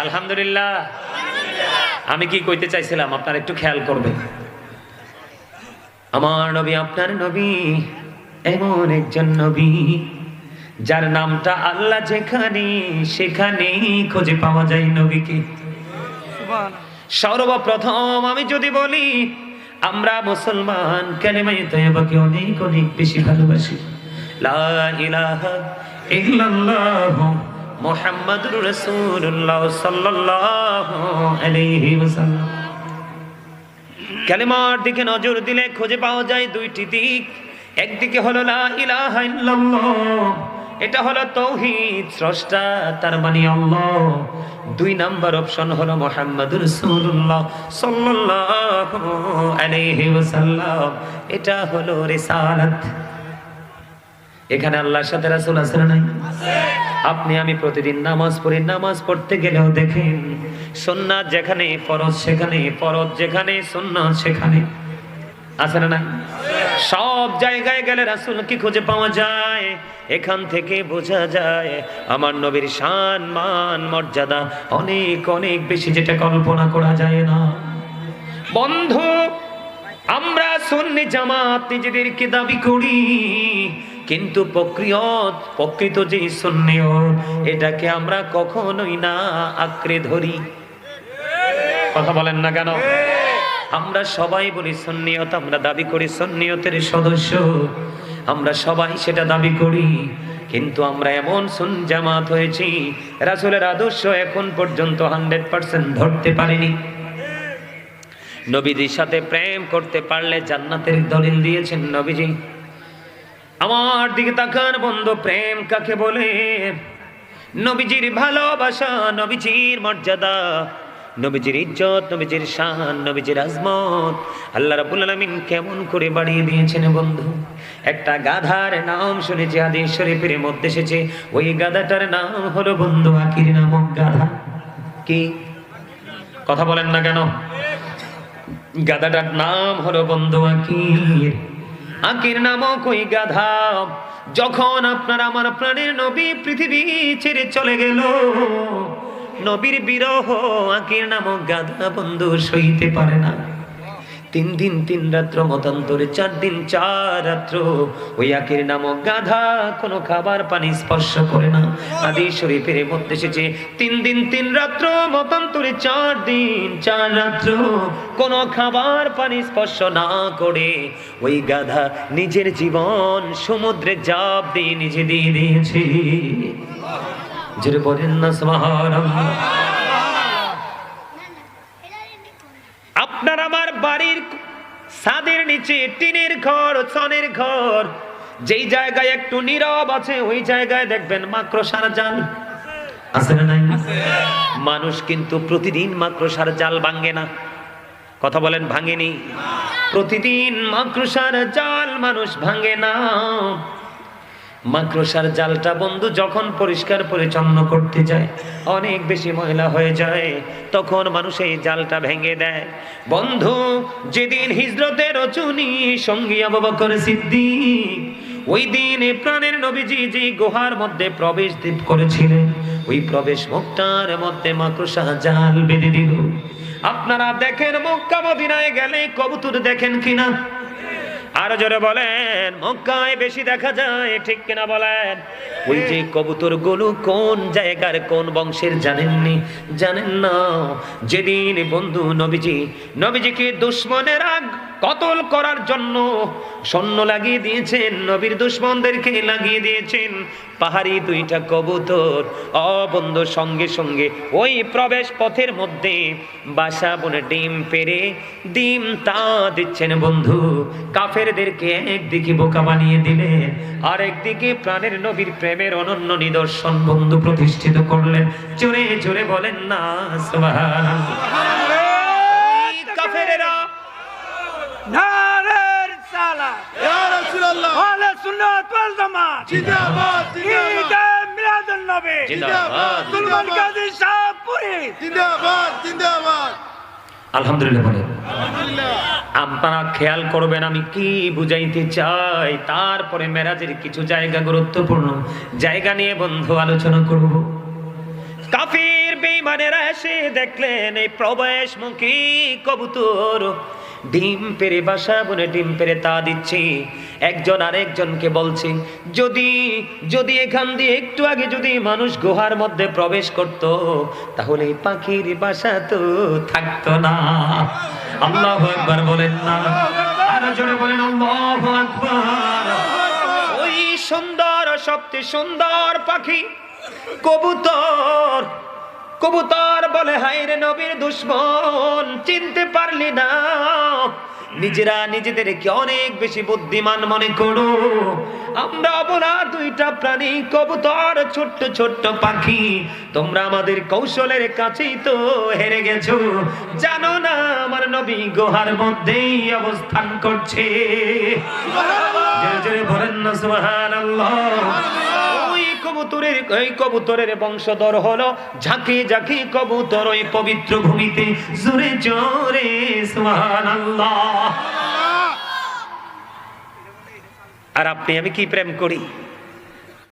আলহামদুলিল্লাহ। আমি কি কইতে চাইছিলাম? আপনার একটু খেয়াল করবেন। আমার নবী, আপনার নবী, এমন একজন নবী, যার নামটা আল্লাহ যেখানে সেখানেই খুঁজে পাওয়া যায় নবীকে। সর্বপ্রথম আমি যদি বলি, আমরা মুসলমান কালেমাই তৈবাকে অনেক অনেক বেশি ভালোবাসি। লা ইলাহা ইল্লাল্লাহ। মুহাম্মাদুর আলাইহি ওয়াসাল্লাম। কালেমার দিকে নজর দিলে খুঁজে পাওয়া যায় দুইটি দিক। একদিকে হলো লা ইলাহা এটা হলো তৌহিদ স্রষ্টা, তার মানে আল্লাহ। দুই নাম্বার অপশন হলো মোহাম্মদুর রাসূলুল্লাহ সাল্লাল্লাহু আলাইহি ওয়াসাল্লাম, এটা হলো রিসালাত। এখানে আল্লাহর সাথে রাসূল আছে নাই? আপনি আমি প্রতিদিন নামাজ পড়ি, নামাজ পড়তে গেলেও দেখেন সুন্নাত যেখানে, ফরজ সেখানে, ফরজ যেখানে, সুন্নাত সেখানে। আছে না সব জায়গায় গেলে রাসুল কি খুঁজে পাওয়া যায়? এখান থেকে বোঝা যায় আমার নবীর শান, মান, মর্যাদা অনেক অনেক বেশি যেটা কল্পনা করা যায় না। বন্ধু, আমরা সুন্নি জামাত নিজেদেরকে দাবি করি কিন্তু প্রক্রিয়ত, প্রকৃত যে সুন্নিয় এটাকে আমরা কখনোই না আঁকড়ে ধরি। কথা বলেন না কেন? আমরা সবাই বলি সন্নিয়ত, আমরা দাবি করি সন্নিয়তের সদস্য। আমরা সবাই সেটা দাবি করি। কিন্তু আমরা এমন সুন জামাত হয়েছি, রাসূলের আদর্শ এখন পর্যন্ত হান্ড্রেড পার্সেন্ট ধরতে পারিনি। নবীজির সাথে প্রেম করতে পারলে জান্নাতের দলিল দিয়েছেন নবীজি। আমার দিকে তাকান বন্ধু, প্রেম কাকে বলে? নবীজির ভালোবাসা, নবীজির মর্যাদা, নবীজির ইজ্জত, নবীজির শান, নবীজির আজমত। আল্লাহ রাব্বুল আলামিন কেমন করে বাড়িয়ে দিয়েছেন বন্ধু? একটা গাধার নাম শুনেছি, হাদিস শরীফের মধ্যে এসেছে, ওই গাধাটার নাম হলো বন্ধু আকির নামক গাধা। কি? কথা বলেন না কেন? গাধাটার নাম হলো বন্ধু আকির। আকির নামক ওই গাধা, যখন আপনার আমার প্রাণের নবী পৃথিবী ছেড়ে চলে গেল, নবীর বিরহ আকির নামক গাধা বন্ধু সইতে পারে না। তিন দিন, তিন রাত্র, মতান্তরে চার দিন, চার রাত্র। ওই আকির নামক গাধা কোনো খাবার পানি স্পর্শ করে না। আদি শরীফের মধ্যে এসেছে, তিন দিন, তিন রাত্র, মতান্তরে চার দিন, চার রাত্র। কোনো খাবার পানি স্পর্শ না করে, ওই গাধা নিজের জীবন সমুদ্রে জাপ দিয়ে নিজে দিয়ে দিয়েছে। যেটা বলেন না, সুবহানাল্লাহ। আপনার আমার বাড়ির ছাদের নিচে টিনের ঘর ছনের ঘর। যেই জায়গায় একটু নীরব আছে ওই জায়গায় দেখবেন মাকড়সার জাল। আছে না নাই? মানুষ কিন্তু প্রতিদিন মাকড়সার জাল ভাঙ্গে না। কথা বলেন ভাঙেনি? প্রতিদিন মাকড়সার জাল মানুষ ভাঙ্গে না। মাকড়সার জালটা বন্ধু যখন পরিষ্কার পরিচ্ছন্ন করতে যায়, অনেক বেশি ময়লা হয়ে যায়, তখন মানুষ এই জালটা ভেঙে দেয়। বন্ধু, যেদিন হিজরতের রচুনি সঙ্গী আবু বকর সিদ্দিক, ওই দিন প্রাণের নবীজি যে গুহার মধ্যে প্রবেশ দ্বীপ করেছিলেন, ওই প্রবেশ মুখটার মধ্যে মাকড়সা জাল বেঁধে দিল। আপনারা দেখেন মক্কা মদিনায় গেলে কবুতর দেখেন কিনা? আরও জোরে বলেন, মক্কায় বেশি দেখা যায়, ঠিক কিনা বলেন? ওই যে কবুতরগুলো কোন জায়গার কোন বংশের জানেননি? জানেন না? যেদিন বন্ধু নবীজি, নবীজিকে দুশ্মনেরা কতল করার জন্য সৈন্য লাগিয়ে দিয়েছেন, নবীর দুশ্মনদেরকে লাগিয়ে দিয়েছেন। পাহাড়ি দুইটা কবুতর অবন্ধ সঙ্গে সঙ্গে ওই প্রবেশ পথের মধ্যে বাসা বনে ডিম পেরে ডিম তা দিচ্ছেন বন্ধু। কাফেরদেরকে একদিকে বোকা বানিয়ে দিলেন আর একদিকে প্রাণের নবীর প্রেমের অনন্য নিদর্শন বন্ধু প্রতিষ্ঠিত করলেন। জোরে জোরে বলেন না, সুবহানাল্লাহ। এই কাফেরেরা নারের সালা ইয়া রাসূলুল্লাহ। আহলে সুন্নাত ওয়াল জামাত। জিন্দাবাদ জিন্দাবাদ। ঈদে মিলাদুন নবী। জিন্দাবাদ সুলমান কাজী শাহপুরি। জিন্দাবাদ জিন্দাবাদ। আলহামদুলিল্লাহ আলহামদুলিল্লাহ। আপনারা খেয়াল করবেন আমি কি বুঝাইতে চাই? তারপরে মেরাজের কিছু জায়গা গুরুত্বপূর্ণ। জায়গা নিয়ে বন্ধু আলোচনা করব। কাফির বেঈমানেরা এসে দেখলেন এই প্রবেশমুখী কবুতর। ডিম পেরে বাসা বনে ডিম পেরে তা দিচ্ছি। একজন আরেকজনকে বলছে, যদি যদি এখান দিয়ে একটু আগে যদি মানুষ গুহার মধ্যে প্রবেশ করত, তাহলে পাখির বাসা তো থাকতো না। আল্লাহ একবার বলেন না। ওই সুন্দর সবচেয়ে সুন্দর পাখি, কবুতর কবুতর বলে হাইরে নবীর দুশ্মন, চিনতে পারলি না। নিজেরা নিজেদেরকে অনেক বেশি বুদ্ধিমান মনে করো। আমরা বলা দুইটা প্রাণী, কবুতর, ছোট্ট ছোট্ট পাখি। তোমরা আমাদের কৌশলের কাছেই তো হেরে গেছো। জানো না আমার নবী গুহার মধ্যেই অবস্থান করছে। বলেন না, সুবহানাল্লাহ। কবুতরের ওই কবুতরের বংশধর হলো ঝাঁকে ঝাঁকে কবুতর ওই পবিত্র ভূমিতে জোরে জোরে আর আপনি, আমি কি প্রেম করি?